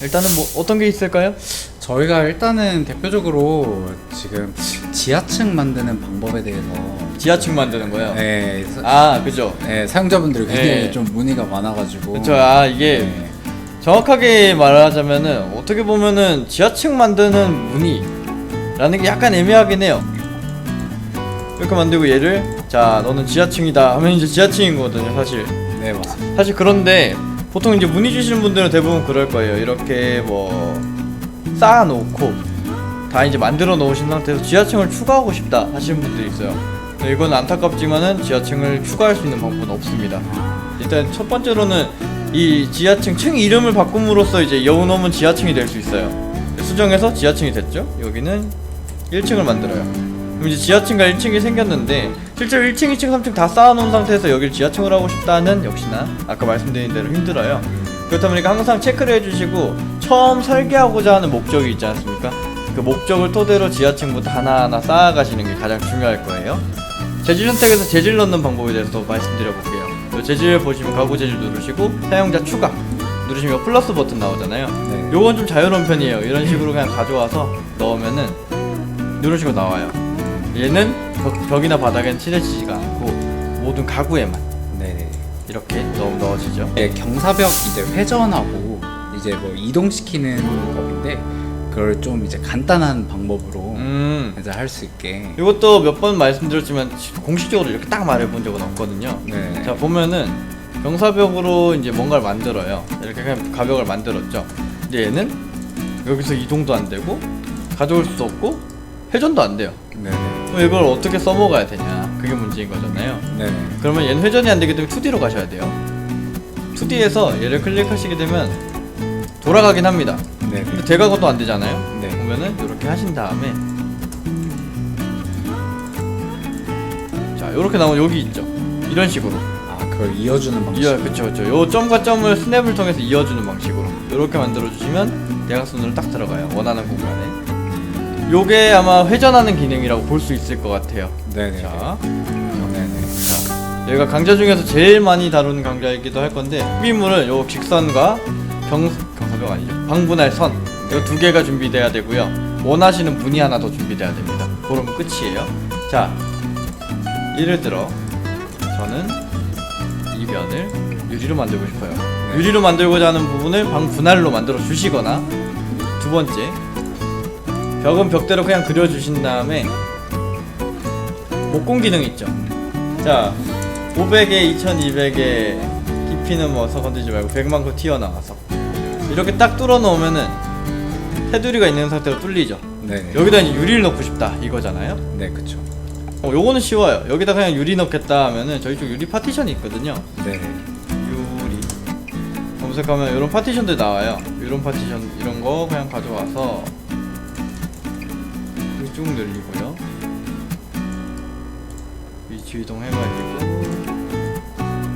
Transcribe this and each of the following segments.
일단은 뭐 어떤 게 있을까요? 저희가 일단은 대표적으로 지금 지하층 만드는 방법에 대해서 지하층 만드는 거요. 네, 사- 아, 그죠. 네, 사용자분들이 굉장히 네. 좀 문의가 많아가지고 그쵸. 아, 이게 네. 정확하게 말하자면은 어떻게 보면은 지하층 만드는 문의라는 게 약간 애매하긴 해요. 이렇게 만들고 얘를 자 너는 지하층이다 하면 이제 지하층이거든요 사실. 네 맞습니다. 사실 그런데 보통 이제 문의 주시는 분들은 대부분 그럴 거예요. 이렇게 뭐 쌓아놓고 다 이제 만들어 놓으신 상태에서 지하층을 추가하고 싶다 하시는 분들이 있어요. 이건 안타깝지만은 지하층을 추가할 수 있는 방법은 없습니다. 일단 첫 번째로는 이 지하층 층 이름을 바꿈으로써 이제 여우놈은 지하층이 될 수 있어요. 수정해서 지하층이 됐죠. 여기는 1층을 만들어요. 이제 지하층과 1층이 생겼는데 실제로 1층, 2층, 3층 다 쌓아놓은 상태에서 여기를 지하층으로 하고 싶다는 역시나 아까 말씀드린 대로 힘들어요. 그렇다 보니까 항상 체크를 해주시고 처음 설계하고자 하는 목적이 있지 않습니까? 그 목적을 토대로 지하층부터 하나하나 쌓아가시는 게 가장 중요할 거예요. 재질 선택에서 재질 넣는 방법에 대해서 더 말씀드려 볼게요. 요 재질 보시면 가구 재질 누르시고 사용자 추가 누르시면 요 플러스 버튼 나오잖아요. 네. 요건 좀 자유로운 편이에요. 이런 식으로 그냥 가져와서 넣으면은 식으로 나와요. 얘는 벽, 벽이나 바닥엔 칠해지지가 않고 모든 가구에만 네. 이렇게 넣, 넣어지죠. 네, 경사벽 이제 회전하고 이제 뭐 이동시키는 법인데 그걸 좀 이제 간단한 방법으로 음. 이제 할 수 있게 이것도 몇 번 말씀드렸지만 공식적으로 이렇게 딱 말해본 적은 없거든요. 네. 자 보면은 경사벽으로 이제 뭔가를 만들어요. 이렇게 그냥 가벽을 만들었죠. 근데 얘는 여기서 이동도 안 되고 가져올 수도 없고 회전도 안 돼요. 네. 그럼 이걸 어떻게 써먹어야 되냐? 그게 문제인 거잖아요. 네. 그러면 얘는 회전이 안 되기 때문에 2D로 가셔야 돼요. 2D에서 얘를 클릭하시게 되면 돌아가긴 합니다. 네. 근데 대각도 안 되잖아요. 네. 보면은 이렇게 하신 다음에 자 이렇게 나오면 여기 있죠. 이런 식으로 아 그걸 이어주는 방식. 이어 그쵸 그쵸. 요 점과 점을 스냅을 통해서 이어주는 방식으로 이렇게 만들어 주시면 대각선으로 딱 들어가요. 원하는 공간에. 요게 아마 회전하는 기능이라고 볼 수 있을 것 같아요. 네네. 자, 네네. 자, 여기가 강좌 중에서 제일 많이 다루는 강좌이기도 할 건데 흡입물은 요 직선과 경 경사벽 아니죠? 방분할 선 이거 두 개가 준비돼야 되고요. 원하시는 분이 하나 더 준비돼야 됩니다. 그러면 끝이에요. 자 예를 들어 저는 이 면을 유리로 만들고 싶어요. 유리로 만들고자 하는 부분을 방분할로 만들어 주시거나 두 번째 벽은 벽대로 그냥 그려 주신 다음에 목공 기능 있죠. 자 500에 2200에 깊이는 뭐서 건들지 말고 100만 큼 튀어나와서 이렇게 딱 뚫어 놓으면은 테두리가 있는 상태로 뚫리죠. 네네. 여기다 이제 유리를 넣고 싶다 이거잖아요. 네 그쵸. 어 요거는 쉬워요. 여기다 그냥 유리 넣겠다 하면은 저희 쪽 유리 파티션이 있거든요. 네. 유리. 검색하면 이런 파티션들 나와요. 이런 파티션 이런 거 그냥 가져와서 쭉 늘리고요. 위치 이동 해가지고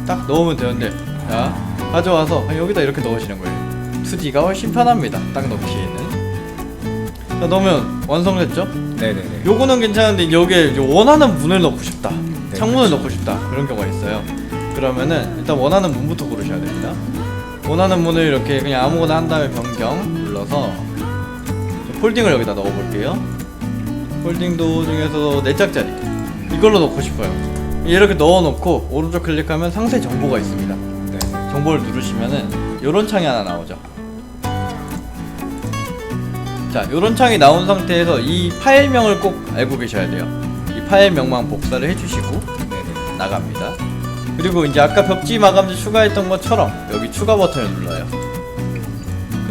딱 넣으면 되는데 자 가져와서 그냥 여기다 이렇게 넣으시는 거예요. 2D가 훨씬 편합니다. 딱 넣기에는. 자 넣으면 완성됐죠? 네네네. 요거는 괜찮은데 여기에 원하는 문을 넣고 싶다. 네, 창문을 그렇죠. 넣고 싶다. 그런 경우가 있어요. 그러면은 일단 원하는 문부터 고르셔야 됩니다. 원하는 문을 이렇게 그냥 아무거나 한 다음에 변경 눌러서 폴딩을 여기다 넣어 볼게요 폴딩도 중에서 4짝짜리. 이걸로 넣고 싶어요. 이렇게 넣어 놓고 오른쪽 클릭하면 상세 정보가 있습니다. 네. 정보를 누르시면은 요런 창이 하나 나오죠. 자 요런 창이 나온 상태에서 이 파일명을 꼭 알고 계셔야 돼요. 이 파일명만 복사를 해주시고 네네. 나갑니다. 그리고 이제 아까 벽지 마감재 추가했던 것처럼 여기 추가 버튼을 눌러요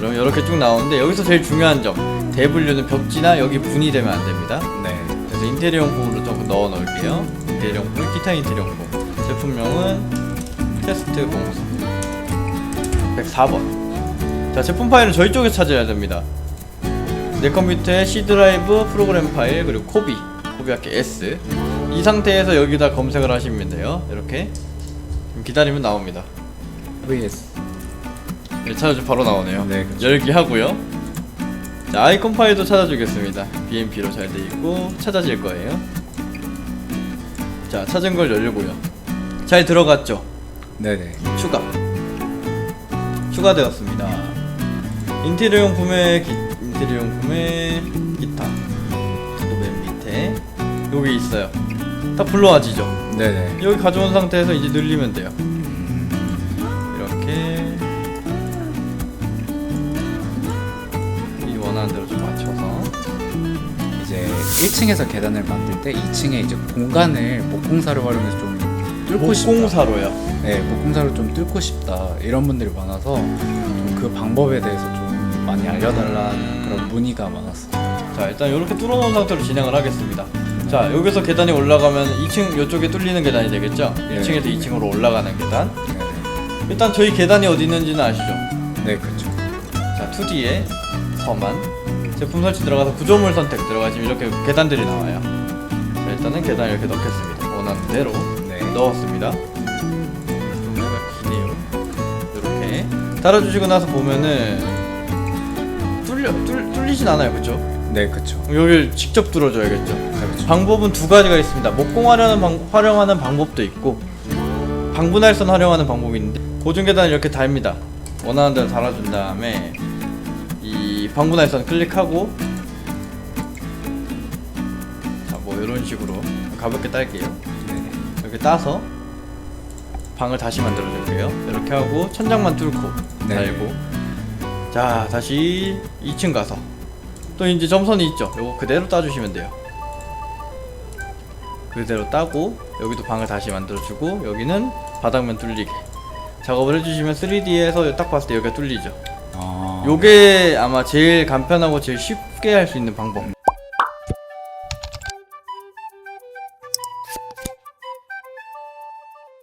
그럼 이렇게 쭉 나오는데 여기서 제일 중요한 점 대분류는 벽지나 여기 분이 되면 안 됩니다. 네. 그래서 인테리어 용품으로 조금 넣어 놓을게요. 인테리어 용품 기타 인테리어 용품 제품명은 테스트 공소 104번. 자 제품 파일은 저희 쪽에서 찾아야 됩니다. 내 컴퓨터에 C 드라이브 프로그램 파일 그리고 코비 코비 할게 S. 이 상태에서 여기다 검색을 하시면 돼요. 이렇게. 좀 기다리면 나옵니다. VS. 네, 찾아주 바로 나오네요. 네, 그렇죠. 열기 하고요. 자 아이콘 파일도 찾아주겠습니다. BMP로 잘 돼 있고 찾아질 거예요. 자 찾은 걸 열고요. 잘 들어갔죠? 네네. 추가. 추가되었습니다. 인테리어 용품의 기, 인테리어 용품의 기타. 또맨 밑에. 여기 있어요. 다 불러와지죠? 네네. 여기 가져온 상태에서 이제 늘리면 돼요. 이렇게 1층에서 계단을 만들 때 2층에 이제 공간을 목공사를 활용해서 좀 뚫고 싶다. 목공사로요 네, 목공사로 좀 뚫고 싶다 이런 분들이 많아서 좀 그 방법에 대해서 좀 많이 알려달라는 그런 문의가 많았어요. 자 일단 이렇게 뚫어놓은 상태로 진행을 하겠습니다 자 여기서 계단이 올라가면 2층 이쪽에 뚫리는 계단이 되겠죠 네. 1층에서 2층으로 올라가는 계단 네네. 일단 저희 계단이 어디 있는지는 아시죠? 네, 그렇죠. 자 2D에 서만 제품 설치 들어가서 구조물 선택 들어가시면 이렇게 계단들이 나와요 자 일단은 계단 이렇게 넣겠습니다 원하는 대로 네. 넣었습니다 기네요 이렇게 달아주시고 나서 보면은 뚫려 뚫, 뚫리진 않아요 그쵸? 네, 그렇죠. 여기를 직접 뚫어줘야겠죠 네, 그렇죠. 방법은 두 가지가 있습니다. 목공하려는 방, 활용하는 방법도 있고 방분할선 활용하는 방법이 있는데 고정 계단을 이렇게 달입니다. 원하는 대로 달아준 다음에 이 방분할선 클릭하고 자뭐 이런 식으로 가볍게 딸게요. 네. 이렇게 따서 방을 다시 만들어 줄게요. 이렇게 하고 천장만 뚫고 네. 달고 자 다시 2층 가서 또 이제 점선이 있죠. 요거 그대로 따주시면 돼요. 그대로 따고 여기도 방을 다시 만들어주고 여기는 바닥면 뚫리게 작업을 해주시면 3D에서 딱 봤을 때 여기가 뚫리죠. 아, 요게 아마 제일 간편하고 제일 쉽게 할 수 있는 방법.